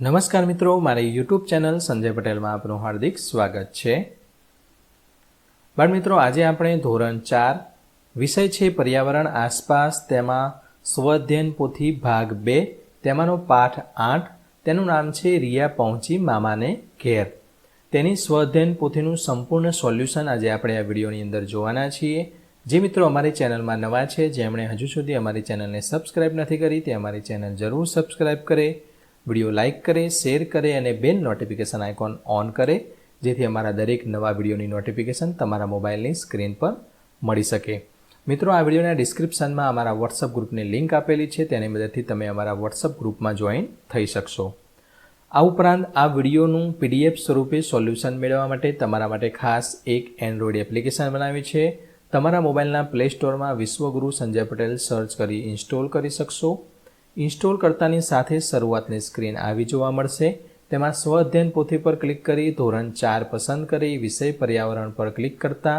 નમસ્કાર મિત્રો, મારી યુટ્યુબ ચેનલ સંજય પટેલમાં આપનું હાર્દિક સ્વાગત છે. બાળ મિત્રો આજે આપણે ધોરણ ચાર, વિષય છે પર્યાવરણ આસપાસ, તેમાં સ્વઅધ્યયન પોથી ભાગ બે, તેમાંનો પાઠ આઠ, તેનું નામ છે રિયા પહોંચી મામાને ઘેર. તેની સ્વઅધ્યયન પોથીનું સંપૂર્ણ સોલ્યુશન આજે આપણે આ વિડીયોની અંદર જોવાના છીએ. જે મિત્રો અમારી ચેનલમાં નવા છે, જેમણે હજુ સુધી અમારી ચેનલને સબસ્ક્રાઇબ નથી કરી, તે અમારી ચેનલ જરૂર સબસ્ક્રાઇબ કરે. વીડિયો લાઇક કરે, શેર કરે અને બેલ નોટિફિકેશન આઇકોન ઓન કરે, જેથી અમારા દરેક નવા વિડીયોની નોટિફિકેશન તમારા મોબાઈલની સ્ક્રીન પર મળી શકે. મિત્રો, આ વિડીયોના ડિસ્ક્રિપ્શનમાં અમારા વોટ્સઅપ ગ્રુપની લિંક આપેલી છે. તેની મદદથી તમે અમારા વોટ્સઅપ ગ્રુપમાં જોઈન થઈ શકશો. આ ઉપરાંત, આ વિડીયોનું પીડીએફ સ્વરૂપે સોલ્યુશન મેળવવા માટે તમારા માટે ખાસ એક એન્ડ્રોઈડ એપ્લિકેશન બનાવી છે. તમારા મોબાઈલના પ્લે સ્ટોરમાં વિશ્વગુરુ સંજય પટેલ સર્ચ કરી ઇન્સ્ટોલ કરી શકશો. ઇન્સ્ટોલ કરતાની સાથે શરૂઆતની સ્ક્રીન આવી જોવા મળશે. તેમાં સ્વ અધ્યયન પોથી પર ક્લિક કરી ધોરણ ચાર પસંદ કરી વિષય પર્યાવરણ પર ક્લિક કરતા.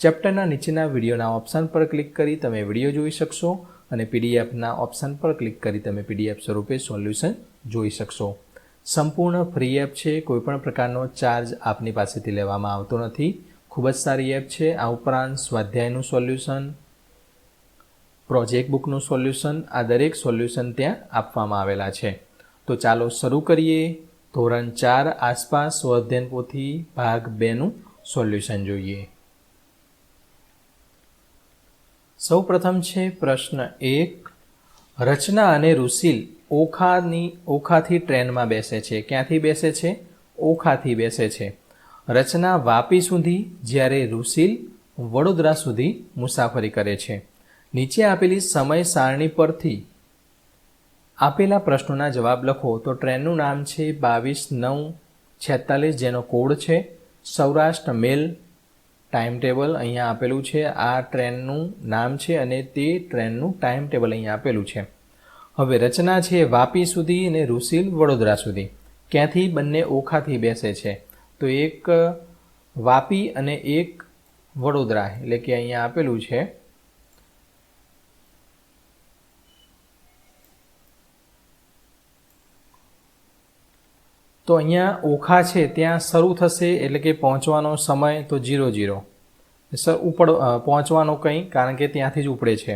ચેપ્ટરના નીચેના વિડીયોના ઓપ્શન પર ક્લિક કરી તમે વીડિયો જોઈ શકશો અને પીડીએફના ઓપ્શન પર ક્લિક કરી તમે પીડીએફ સ્વરૂપે સોલ્યુશન જોઈ શકશો. સંપૂર્ણ ફ્રી એપ છે, કોઈપણ પ્રકારનો ચાર્જ આપની પાસેથી લેવામાં આવતો નથી. ખૂબ જ સારી એપ છે. આ ઉપરાંત સ્વાધ્યાયનું સોલ્યુશન પ્રોજેક્ટ બુકનું સોલ્યુશન આ દરેક સોલ્યુશન ત્યાં આપવામાં આવેલા છે. તો ચાલો શરૂ કરીએ. ધોરણ ચાર આસપાસ સ્વઅધ્યયન પોથી ભાગ બેનું સોલ્યુશન જોઈએ. સૌ પ્રથમ છે પ્રશ્ન એક. રચના અને રુશિલ ઓખાની ઓખાથી ટ્રેનમાં બેસે છે. ક્યાંથી બેસે છે? ઓખાથી બેસે છે. રચના વાપી સુધી જ્યારે રુસિલ વડોદરા સુધી મુસાફરી કરે છે. નીચે આપેલી સમય સારણી પરથી આપેલા પ્રશ્નોના જવાબ લખો. તો ટ્રેનનું નામ છે બાવીસ નવ છેતાલીસ, જેનો કોડ છે સૌરાષ્ટ્ર મેલ. ટાઈમ ટેબલ અહીંયા આપેલું છે. આ ટ્રેનનું નામ છે અને તે ટ્રેનનું ટાઈમ ટેબલ અહીંયા આપેલું છે. હવે રચના છે વાપી સુધી અને રૂસિલ વડોદરા સુધી. ક્યાંથી બંને ઓખાથી બેસે છે? તો એક વાપી અને એક વડોદરા, એટલે કે અહીંયા આપેલું છે તો અહીંયા ઓખા છે, ત્યાં શરૂ થશે એટલે કે પહોંચવાનો સમય તો જીરો જીરો સર, ઉપડ પહોંચવાનો કંઈ, કારણ કે ત્યાંથી જ ઉપડે છે.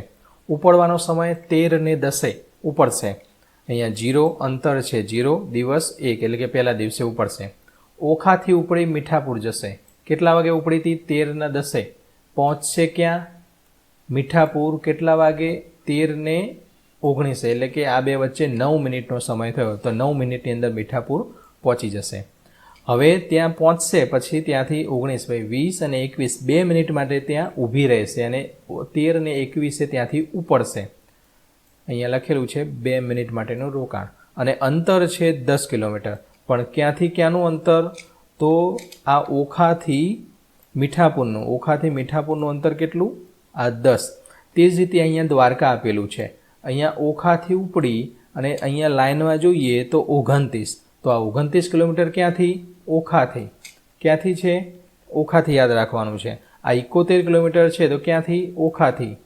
ઉપડવાનો સમય તેર ને દસે ઉપડશે. અહીંયા જીરો અંતર છે જીરો દિવસ એક, એટલે કે પહેલા દિવસે ઉપડશે. ઓખાથી ઉપડી મીઠાપુર જશે. કેટલા વાગે ઉપડી હતી? તેરના દસે. પહોંચશે ક્યાં? મીઠાપુર કેટલા વાગે? તેરને ઓગણીસે, એટલે કે આ બે વચ્ચે નવ મિનિટનો સમય થયો. તો નવ મિનિટની અંદર મીઠાપુર પહોંચી જશે. હવે ત્યાં પહોંચશે, પછી ત્યાંથી ઓગણીસ ભાઈ વીસ અને એકવીસ બે મિનિટ માટે ત્યાં ઊભી રહેશે અને તેર ને એકવીસે ત્યાંથી ઉપડશે. અહીંયા લખેલું છે, બે મિનિટ માટેનું રોકાણ. અને અંતર છે દસ કિલોમીટર. પણ ક્યાંથી ક્યાંનું અંતર? તો આ ઓખાથી મીઠાપુરનું. ઓખાથી મીઠાપુરનું અંતર કેટલું? આ દસ. તે જ રીતે અહીંયા દ્વારકા આપેલું છે. અહીંયા ઓખાથી ઉપડી અને અહીંયા લાઇનમાં જોઈએ તો ઓગણત્રીસ. તો આ ઓગણત્રીસ કિલોમીટર ક્યાંથી? ઓખાથી. ક્યાંથી છે? ઓખાથી યાદ રાખવાનું છે. આ ઇકોતેર કિલોમીટર છે તો ક્યાંથી? ઓખાથી.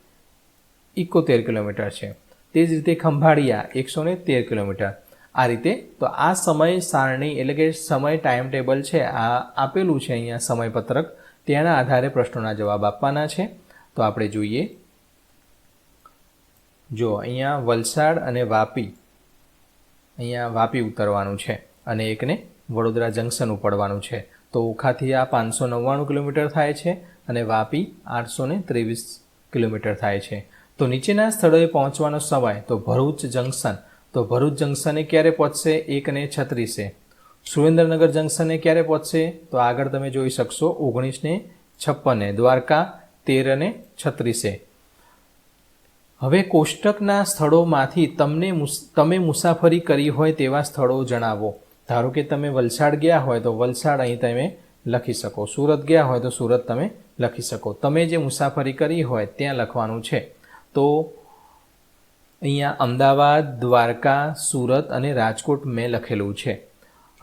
ઇકોતેર કિલોમીટર છે. તે જ રીતે ખંભાળિયા એકસો ને તેર કિલોમીટર. આ રીતે તો આ સમય સારણી એટલે કે સમય ટાઈમ ટેબલ છે, આ આપેલું છે અહીંયા સમયપત્રક. તેના આધારે પ્રશ્નોના જવાબ આપવાના છે. તો આપણે જોઈએ. જો અહીંયા વલસાડ અને વાપી. અહીંયા વાપી ઉતરવાનું છે. અને એકને વડોદરા જંકશન ઉપડવાનું છે. તો ઓખાથી આ પાંચસો નવ્વાણું કિલોમીટર થાય છે અને વાપી આઠસો ને ત્રેવીસ કિલોમીટર થાય છે. તો નીચેના સ્થળોએ પહોંચવાનો સમય, તો ભરૂચ જંકશન. તો ભરૂચ જંકશને ક્યારે પહોંચશે? એકને છત્રીસે. સુરેન્દ્રનગર જંકશને ક્યારે પહોંચશે? તો આગળ તમે જોઈ શકશો ઓગણીસને છપ્પને. દ્વારકા તેર અને છત્રીસે. હવે કોષ્ટકના સ્થળોમાંથી તમને તમે મુસાફરી કરી હોય તેવા સ્થળો જણાવો. ધારો કે તમે વલસાડ ગયા હોય તો વલસાડ અહીં તમે લખી શકો. સુરત ગયા હોય તો સુરત તમે લખી શકો. તમે જે મુસાફરી કરી હોય ત્યાં લખવાનું છે. તો અહીંયા અમદાવાદ, દ્વારકા, સુરત અને રાજકોટ મેં લખેલું છે.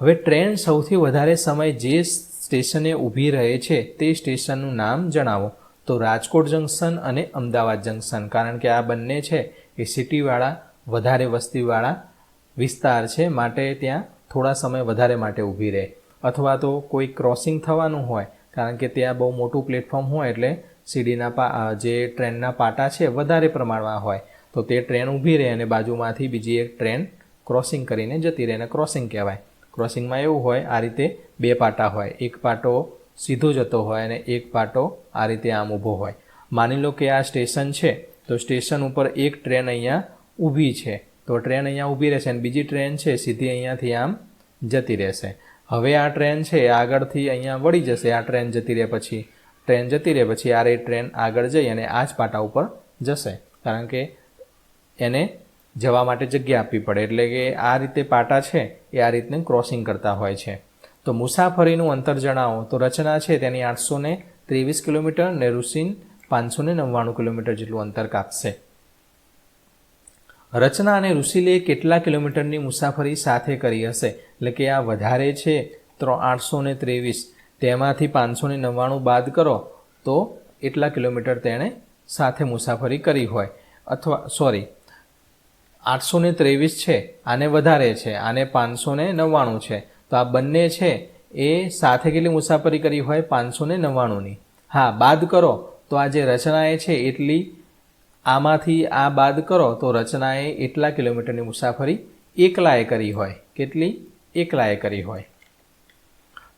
હવે ટ્રેન સૌથી વધારે સમય જે સ્ટેશને ઊભી રહે છે તે સ્ટેશનનું નામ જણાવો. તો રાજકોટ જંકશન અને અમદાવાદ જંકશન. કારણ કે આ બંને છે એ સિટીવાળા, વધારે વસ્તીવાળા વિસ્તાર છે. માટે ત્યાં થોડા સમય વધારે માટે ઊભી રહે. અથવા તો કોઈ ક્રોસિંગ થવાનું હોય, કારણ કે ત્યાં બહુ મોટું પ્લેટફોર્મ હોય એટલે સીડીના પા જે ટ્રેનના પાટા છે વધારે પ્રમાણમાં હોય. તો તે ટ્રેન ઊભી રહે અને બાજુમાંથી બીજી એક ટ્રેન ક્રોસિંગ કરીને જતી રહે અને ક્રોસિંગ કહેવાય. ક્રોસિંગમાં એવું હોય, આ રીતે બે પાટા હોય. એક પાટો સીધો જતો હોય અને એક પાટો આ રીતે આમ ઊભો હોય. માની લો કે આ સ્ટેશન છે, તો સ્ટેશન ઉપર એક ટ્રેન અહીંયા ઊભી છે. તો ટ્રેન અહીંયા ઊભી રહેશે અને બીજી ટ્રેન છે, સીધી અહીંયાથી આમ જતી રહેશે. હવે આ ટ્રેન છે આગળથી અહીંયા વળી જશે. આ ટ્રેન જતી રહે પછી, ટ્રેન જતી રહે પછી આ રે ટ્રેન આગળ જઈ અને આ જ પાટા ઉપર જશે. કારણ કે એને જવા માટે જગ્યા આપવી પડે. એટલે કે આ રીતે પાટા છે, એ આ રીતને ક્રોસિંગ કરતા હોય છે. તો મુસાફરીનું અંતર જણાવો. તો રચના છે, તેની આઠસો ત્રેવીસ કિલોમીટર ને રુસીન પાંચસો ને નવ્વાણું કિલોમીટર જેટલું અંતર કાપશે. રચના અને ઋષિલે કેટલા કિલોમીટરની મુસાફરી સાથે કરી હશે? એટલે કે આ વધારે છે ત્રણ આઠસો ને ત્રેવીસ. તેમાંથી પાંચસો ને નવ્વાણું બાદ કરો તો એટલા કિલોમીટર તેણે સાથે મુસાફરી કરી હોય. અથવા, સોરી, આઠસો ને ત્રેવીસ છે, આને વધારે છે, આને પાંચસો ને નવ્વાણું છે. તો આ બંને છે, એ સાથે કેટલી મુસાફરી કરી હોય? પાંચસો ને નવ્વાણુંની. હા, બાદ કરો. તો આ જે રચના એ છે, એટલી આમાંથી આ બાદ કરો તો રચનાએ એટલા કિલોમીટરની મુસાફરી એકલાએ કરી હોય. કેટલી? એકલાએ કરી હોય.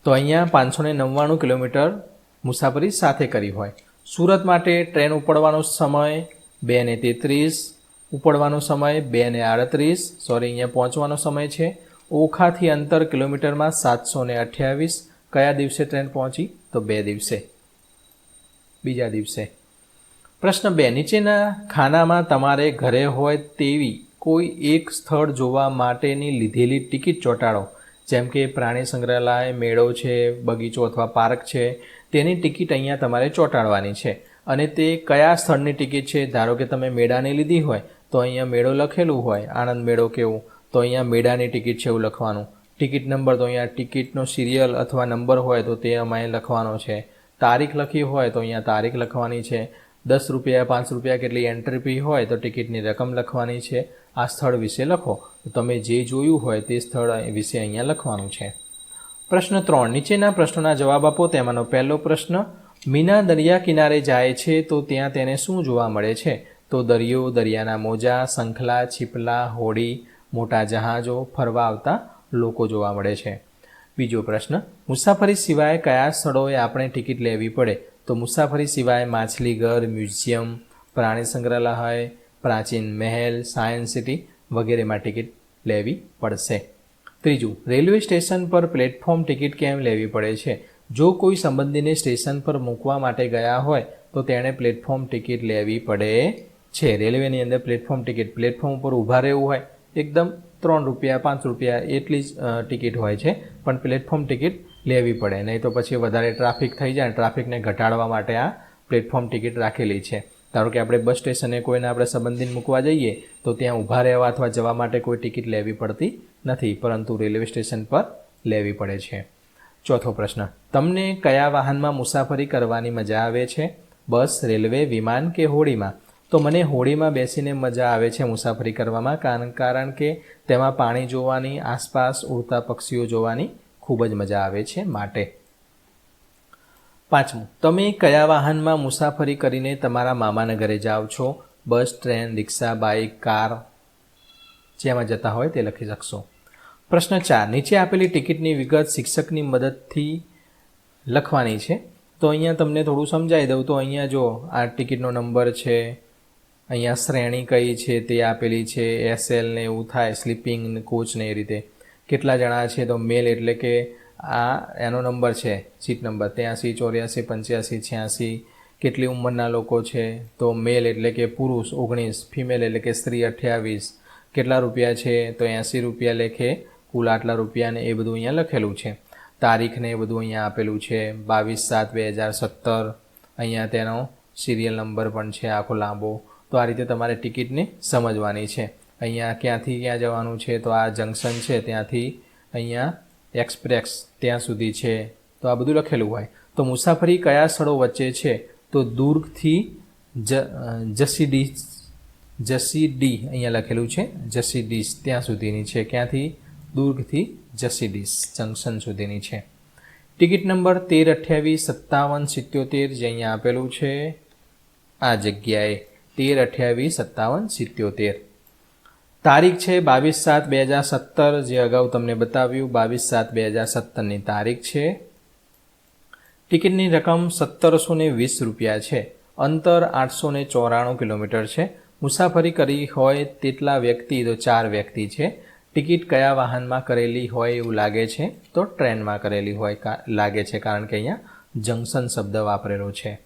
તો અહીંયા પાંચસો ને નવ્વાણું કિલોમીટર મુસાફરી સાથે કરી હોય. સુરત માટે ટ્રેન ઉપડવાનો સમય બે ને તેત્રીસ, ઉપડવાનો સમય બે ને આડત્રીસ, સોરી, અહીંયા પહોંચવાનો સમય છે. ઓખાથી અંતર કિલોમીટરમાં સાતસો ને અઠ્યાવીસ. કયા દિવસે ટ્રેન પહોંચી? તો બે દિવસે. બીજા દિવસે. પ્રશ્ન બે, નીચેના ખાનામાં તમારે ઘરે હોય તેવી કોઈ એક સ્થળ જોવા માટેની લીધેલી ટિકિટ ચોંટાડો. જેમ કે પ્રાણી સંગ્રહાલય, મેળો છે, બગીચો અથવા પાર્ક છે, તેની ટિકિટ અહીંયા તમારે ચોંટાડવાની છે. અને તે કયા સ્થળની ટિકિટ છે? ધારો કે તમે મેળાની લીધી હોય, તો અહીંયા મેળો લખેલું હોય. આનંદ મેળો કેવું? તો અહીંયા મેળાની ટિકિટ છે એવું લખવાનું. ટિકિટ નંબર તો અહીંયા ટિકિટનો સિરિયલ અથવા નંબર હોય તો તે અમારે લખવાનો છે. તારીખ લખી હોય તો અહીંયા તારીખ લખવાની છે. દસ રૂપિયા, પાંચ રૂપિયા કેટલી એન્ટ્રી ફી હોય તો ટિકિટની રકમ લખવાની છે. આ સ્થળ વિશે લખો. તો તમે જે જોયું હોય તે સ્થળ વિશે અહીંયા લખવાનું છે. પ્રશ્ન ત્રણ. નીચેના પ્રશ્નોના જવાબ આપો. તેમાંનો પહેલો પ્રશ્ન, મીના દરિયા કિનારે જાય છે તો ત્યાં તેને શું જોવા મળે છે? તો દરિયો, દરિયાના મોજા, શંખલા, છીપલા, હોડી, મોટા જહાજો, ફરવા આવતા લોકો જોવા મળે છે. બીજો પ્રશ્ન, મુસાફરી સિવાય કયા સ્થળોએ આપણે ટિકિટ લેવી પડે? તો મુસાફરી સિવાય માછલીઘર, મ્યુઝિયમ, પ્રાણી સંગ્રહાલય, પ્રાચીન મહેલ, સાયન્સ સિટી વગેરેમાં ટિકિટ લેવી પડશે. ત્રીજું, રેલવે સ્ટેશન પર પ્લેટફોર્મ ટિકિટ કેમ લેવી પડે છે? જો કોઈ સંબંધીને સ્ટેશન પર મૂકવા માટે ગયા હોય, તો તેણે પ્લેટફોર્મ ટિકિટ લેવી પડે છે. રેલવેની અંદર પ્લેટફોર્મ ટિકિટ, પ્લેટફોર્મ ઉપર ઊભા રહેવું હોય, એકદમ ત્રણ રૂપિયા, પાંચ રૂપિયા એટલી જ ટિકિટ હોય છે. પણ પ્લેટફોર્મ ટિકિટ લેવી પડે. નહીં તો પછી વધારે ટ્રાફિક થઈ જાય ટ્રાફિકને ઘટાડવા માટે આ પ્લેટફોર્મ ટિકિટ રાખેલી છે. ધારો કે આપણે બસ સ્ટેશને કોઈને આપણે સંબંધિત મૂકવા જઈએ, તો ત્યાં ઊભા રહેવા અથવા જવા માટે કોઈ ટિકિટ લેવી પડતી નથી, પરંતુ રેલવે સ્ટેશન પર લેવી પડે છે. ચોથો પ્રશ્ન. તમને કયા વાહનમાં મુસાફરી કરવાની મજા આવે છે? બસ, રેલવે, વિમાન કે હોડીમાં? તો મને હોડીમાં બેસીને મજા આવે છે મુસાફરી કરવામાં, કારણ કારણ કે તેમાં પાણી જોવાની, આસપાસ ઉડતા પક્ષીઓ જોવાની ખૂબ જ મજા આવે છે માટે. પાંચમું, તમે કયા વાહનમાં મુસાફરી કરીને તમારા મામાના ઘરે જાઓ છો? Bus, train, rickshaw, bike, car? જેમાં જતા હોય તે લખી શકશો. પ્રશ્ન ચાર, નીચે આપેલી ટિકિટની વિગત શિક્ષકની મદદથી લખવાની છે. તો અહીંયા તમને થોડું સમજાવી દઉં. તો અહીંયા જો આ ટિકિટનો નંબર છે, અહીંયા શ્રેણી કઈ છે, તે આપેલી છે એસએલ ને એવું થાય, સ્લીપિંગ કોચ ને એ રીતે. કેટલા જણા છે? તો મેલ એટલે કે આ એનો નંબર છે, સીટ નંબર. ત્યાંસી, ચોર્યાસી, પંચ્યાસી, છ્યાસી, કેટલી ઉંમરના લોકો છે? તો મેલ એટલે કે પુરુષ, ઓગણીસ. ફિમેલ એટલે કે સ્ત્રી, અઠ્યાવીસ. કેટલા રૂપિયા છે? તો એંસી રૂપિયા લેખે કુલ આટલા રૂપિયા ને એ બધું અહીંયા લખેલું છે. તારીખને એ બધું અહીંયા આપેલું છે. બાવીસ સાત બે હજાર સત્તર. અહીંયા તેનો સિરિયલ નંબર પણ છે આખો લાંબો. તો આ રીતે તમારે ટિકિટને સમજવાની છે. અહીંયા ક્યાંથી ક્યાં જવાનું છે, તો આ જંકશન છે, ત્યાંથી અહીંયા એક્સપ્રેસ ત્યાં સુધી છે. તો આ બધું લખેલું હોય. તો મુસાફરી કયા સ્થળો વચ્ચે છે? તો દુર્ગથી જ જસીડી જસી ડી અહીંયા લખેલું છે. જસીડીસ ત્યાં સુધીની છે. ક્યાંથી? દુર્ગથી જસીડીસ જંકશન સુધીની છે. ટિકિટ નંબર તેર અઠ્યાવીસ સત્તાવન સિત્યોતેર જે અહીંયા આપેલું છે. આ જગ્યાએ તેર અઠ્યાવીસ સત્તાવન સિત્યોતેર. તારીખ છે બાવીસ સાત બે હજાર સત્તર, જે અગાઉ તમને બતાવ્યું, બાવીસ સાત બે હજાર સત્તરની તારીખ છે. ટિકિટની રકમ સત્તરસો ને વીસ રૂપિયા છે. અંતર આઠસો ને ચોરાણું કિલોમીટર છે. મુસાફરી કરી હોય તેટલા વ્યક્તિ, તો ચાર વ્યક્તિ છે. ટિકિટ કયા વાહનમાં કરેલી હોય એવું લાગે છે, તો ટ્રેનમાં કરેલી હોય લાગે છે, કારણ કે અહીંયા જંકશન શબ્દ વાપરેલો છે.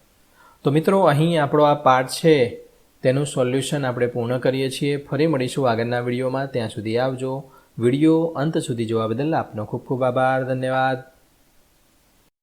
તો મિત્રો, અહીં આપણો આ પાઠ છે તેનું સોલ્યુશન આપણે પૂર્ણ કરીએ છીએ. ફરી મળીશું આગળના વિડીયોમાં. ત્યાં સુધી આવજો. વીડિયો અંત સુધી જોવા બદલ આપનો ખૂબ ખૂબ આભાર. ધન્યવાદ.